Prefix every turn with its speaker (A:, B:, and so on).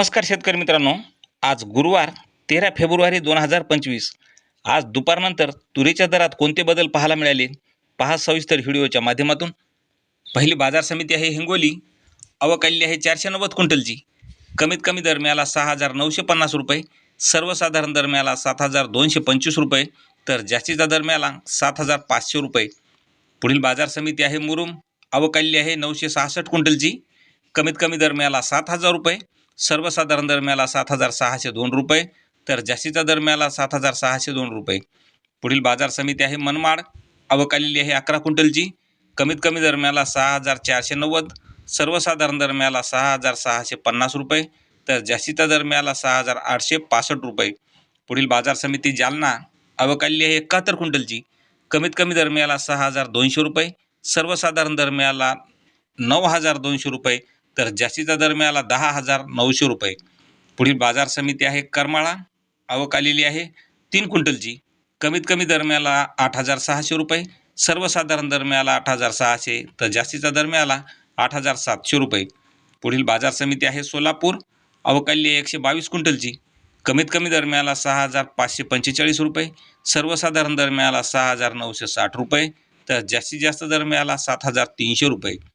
A: नमस्कार शेतकरी मित्रांनो. आज गुरुवार तेरा फेब्रुवारी दोन हजार पंचवीस. आज दुपारनंतर तुरीच्या दरात कोणते बदल पाहायला मिळाले? पहा सविस्तर व्हिडिओच्या माध्यमातून. पहिली बाजार समिती आहे हिंगोली. अवकाली आहे चारशे नव्वद क्विंटलची. कमीत कमी दर मिळाला सहा हजार नऊशे पन्नास रुपये. सर्वसाधारण दर मिळाला सात हजार दोनशे पंचवीस रुपये. तर जास्तीचा दर मिळाला सात हजार पाचशे रुपये. पुढील बाजार समिती आहे मुरुम. अवकाली आहे नऊशे सहासष्ट क्विंटलची. कमीत कमी दर मिळाला सात हजार रुपये. सर्वसाधारण दर मिळाला सात हजार सहाशे दोन रुपये तर जास्तीचा दर मिळाला सात हजार सहाशे दोन रुपये. पुढील बाजार समिती आहे मनमाड. अवकालेली आहे अकरा क्विंटलची. कमीत कमी दर मिळाला सहा हजार चारशे नव्वद. सर्वसाधारण दर मिळाला सहा हजार सहाशे पन्नास रुपये तर जास्तीचा दर मिळाला सहा हजार आठशे पासष्ट रुपये. पुढील बाजार समिती जालना. अवकाली आहे एकाहत्तर क्विंटलची. कमीत कमी दर मिळाला सहा हजार दोनशे रुपये. सर्वसाधारण दर मिळाला नऊ हजार दोनशे रुपये. तर जास्तीचा दर मिळाला दहा हजार नऊशे रुपये. पुढील बाजार समिती आहे करमाळा आवक आलेली आहे तीन क्विंटलची. कमीत कमी दर मिळाला आठ हजार सहाशे रुपये सर्वसाधारण दर मिळाला आठ हजार सहाशे तर जास्तीचा दर मिळाला आठ हजार सातशे रुपये. पुढील बाजार समिती आहे सोलापूर अवकाली आहे एकशे बावीस क्विंटलची. कमीत कमी दर मिळाला सहा हजार पाचशे पंचेचाळीस रुपये सर्वसाधारण दर मिळाला सहा हजार नऊशे साठ रुपये तर जास्तीत जास्त दर मिळाला सात हजार तीनशे रुपये.